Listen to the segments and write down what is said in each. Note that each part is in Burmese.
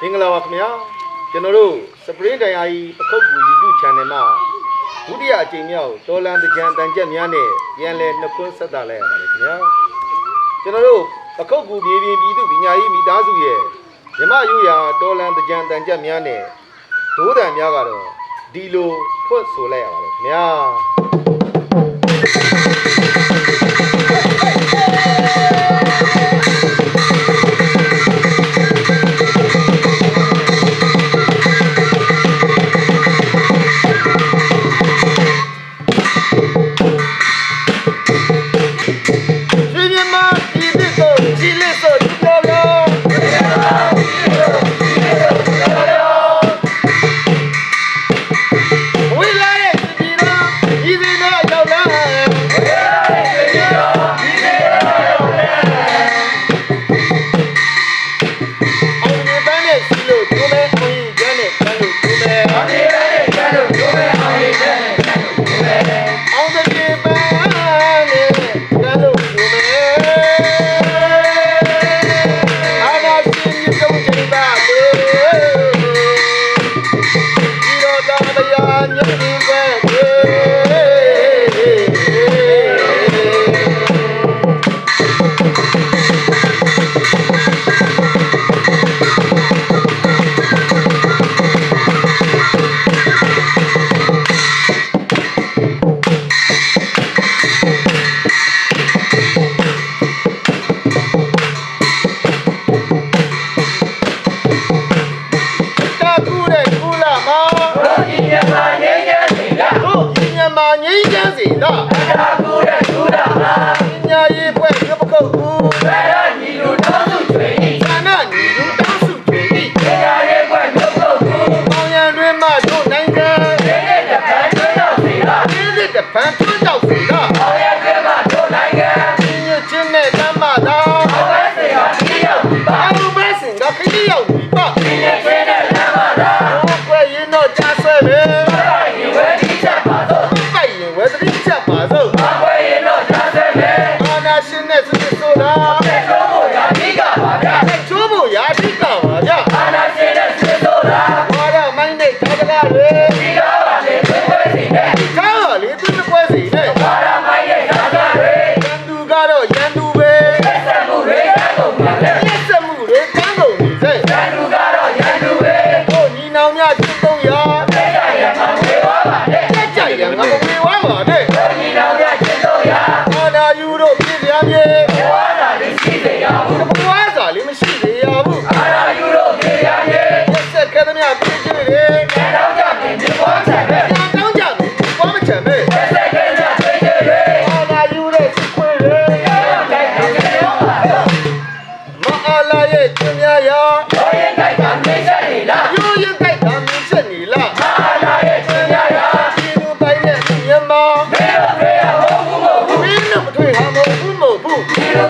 မင်္ဂလာပါခင်ဗျာကျွန်တော်တို့စပရင်တိုင်းအားကြီးပခုတ်ကူ YouTube Channel မှာဒုတိယအကြိမ်မြောက်တော်လန်တကြံတန်ချက်များနဲ့ပြန်လည်နှုတ်ခွန်းဆက်တာလိုက်ရပါတယ်ခင်ဗျာကျွန်တော်တို့ပခုတ်ကူပြည်ပြည်ပြည်သူပညာရေးမိသားစုရဲ့မြမရိုးရာတော်လန်တကြံတန်ချက်များနဲ့ဒိုးတန်များကတော့ဒီလိုဖွင့်ဆိုလိုက်ရပါတယ်ခင်ဗျာ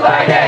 Friday.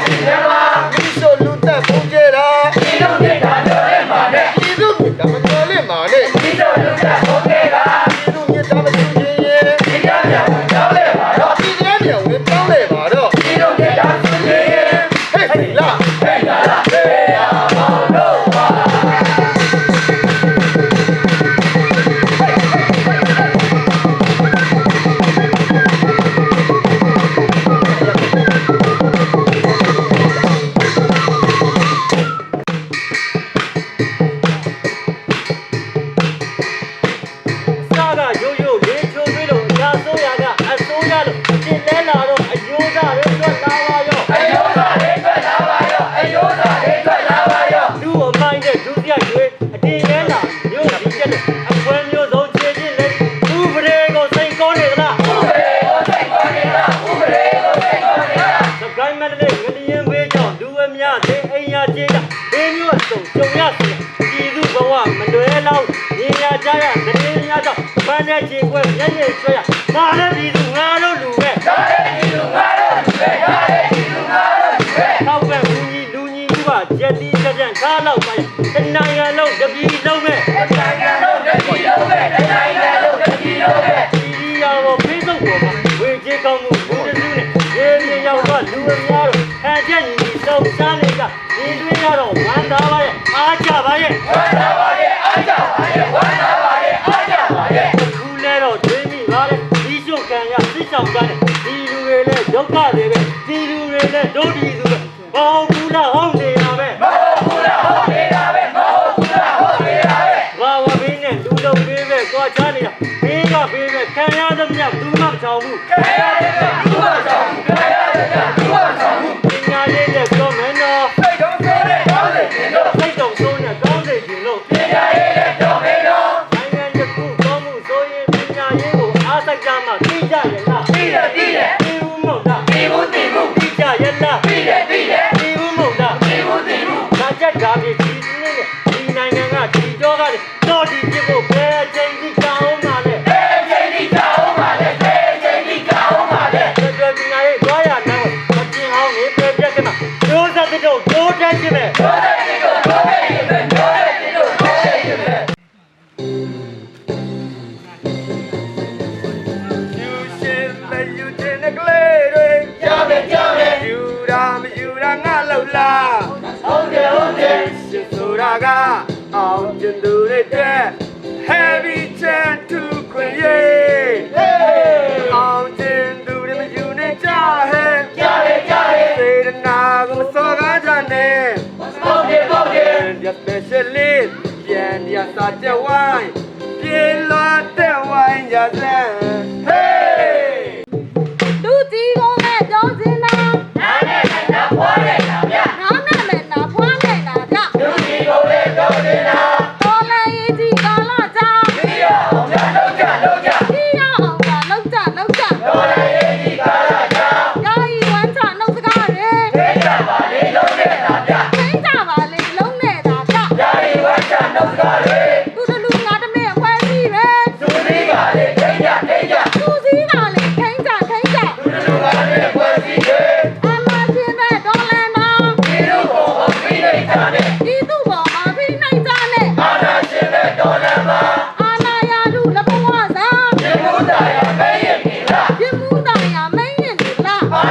နဲ့ခြေခွဲမျက်ရည်ဆွဲရငါလည်းပြည်သူငါတို့လူပဲငါလည်းပြည်သူငါတို့လူပဲငါလည်းပြည်သူငါတို့လူပဲတော့ပဲလူကြီးလူကြီးကကြက်တီးကြက်ကားလောက်ပိုင်းတနိုင်ငံလုံးတပြည်လုံးပဲတနိုင်ငံလုံးတပြည်လုံးပဲတနိုင်ငံလုံးတပြည်လုံးပဲဒီရောဖေးစုပ်ပေါ်မှာဝေကြီးကောင်းမှုဘူးတစုနဲ့ရေမြေရောက်တော့လူအများတို့ခံချက်ညီညီစုံစမ်းနေကြဒီတွင်းရတော့ဝမ်းသာပါရဲ့အားကြပါရဲ့ဝမ်းသာပါရဲ့အားကြပါရဲ့ဝမ်းသာ သွားရနန်းကိုမကျင်အောင်နေပြပြခင်မှာဒိုးဆက်တဲ့တို့ဒိုးတန်းခြင်းပဲဒိုးတဲ့တို့ဒိုးတဲ့ခြင်းပဲဒိုးတဲ့တို့ဒိုးတဲ့ခြင်းပဲယူရှင်လည်းယူခြင်းနဲ့ကလေးတွေရမယ်ရမယ်ယူတာမယူတာငါလောက်လားဟုတ်တယ်ဟုတ်တယ်ရှင်ဆိုတာကအောင်ကျင်သူတွေတဲ့ Heavy chant to create ကြဟဲ့ကြရဲကြရဲစေတနာကိုမစောကားကြနဲ့ပေါ့တယ်ပေါ့တယ်ရတဲ့ရှလေး bien ya sa te wine bien la te wine ya zen hey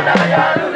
Hallelujah.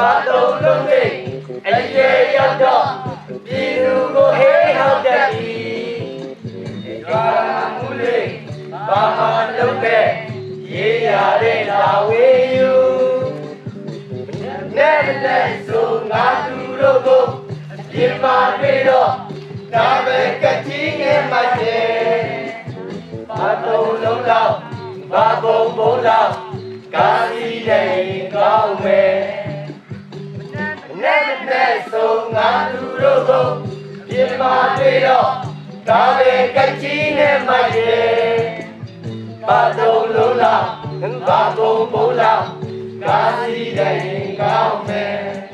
ပါတုံလုံးသိအရေရောက်တော့ပြည်သူကိုဟေးဟောက်တတ်သည်ကာမှုလေးဘာမှလုပ်ခဲ့ရေးရတဲ့လာဝေးယူနဲ့နဲ့ဆိုငါသူတို့ကိုပြင်ပါပြီးတော့ဒါပဲ မှာတွေ့တော့ဒါပဲကကြီးနဲ့မိုက်တယ်ဘာတော့လုံးလားဘာကုန်ပုံလားကာစီတိုင်းကောင်းမယ်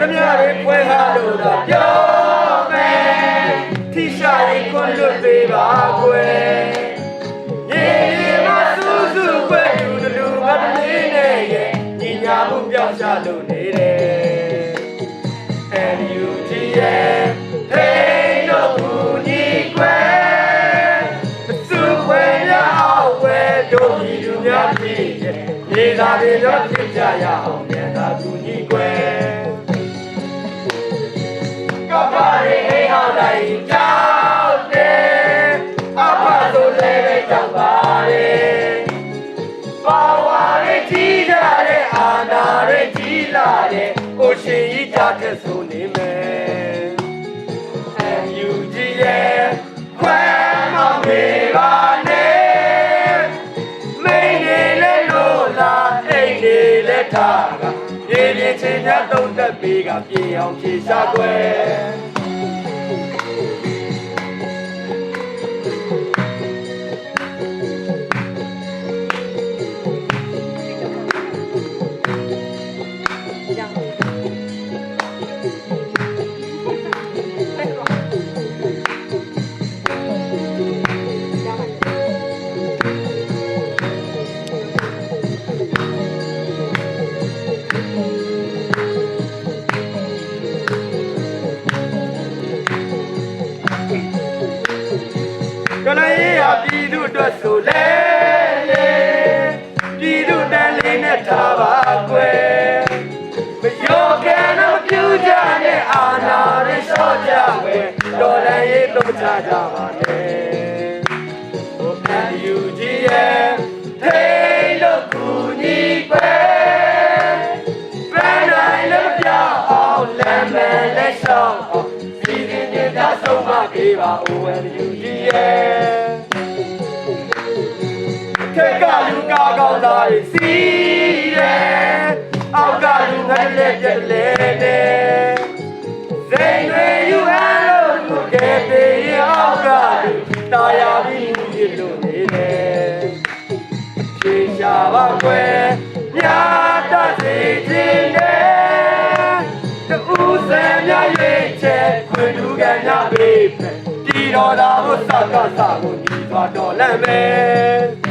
ရမြတွေပွဲကားလို့သာပြောမယ်ထိရှာတွေခွန်လွတ်ပေးပါကွယ်ရေရေမစူးစူးကွယ်လူလူမတမင်းနဲ့ရဲ့ညီညာမှုပြောင်းချလို့နေတယ် And you GM Hey no ni kwe သူခွေရအောင်ဝဲတို့ဒီလူများဖြစ်ရဲ့နေသာတွေတော့ဖြစ်ကြရအောင် တဲ့ကိုရှင်ကြီးကြတဲ့ဆိုနေမယ် MUG ရဲ့ခွဲမမေပါနဲ့မိန်နေလဲလို့လားအိမ်နေလဲထားကရေပြင်းချင်းများတုံးသက်ပေးကပြေအောင်ဖြေရှားွယ် ပါနဲ့ဟိုပြန်ယူကြည့်ရဲ့ဖေးလို့ကူညီကွယ်ဘယ်နိုင်လည်းမပြောင်းအောင်လမ်းမယ်လက်လျှောက်အောင်ပြည်သူညတာဆုံးမပေးပါ OMUG ရဲ့ထက်ကလူကာကောင်းသားတွေစီးတယ်အောက်ကလူငတ်လက်ပြက်လဲတယ်စိန်တွေယူဟန်လို့သူကဲပြေးအောက် ဖြေရှာပါကွယ်ညာတစေခြင်းနဲ့တူစံများရဲ့ချက်ခွင်လူကညာပေးပဲတီတော်သာဘုသကသကိုညီသွားတော်လန့်မယ်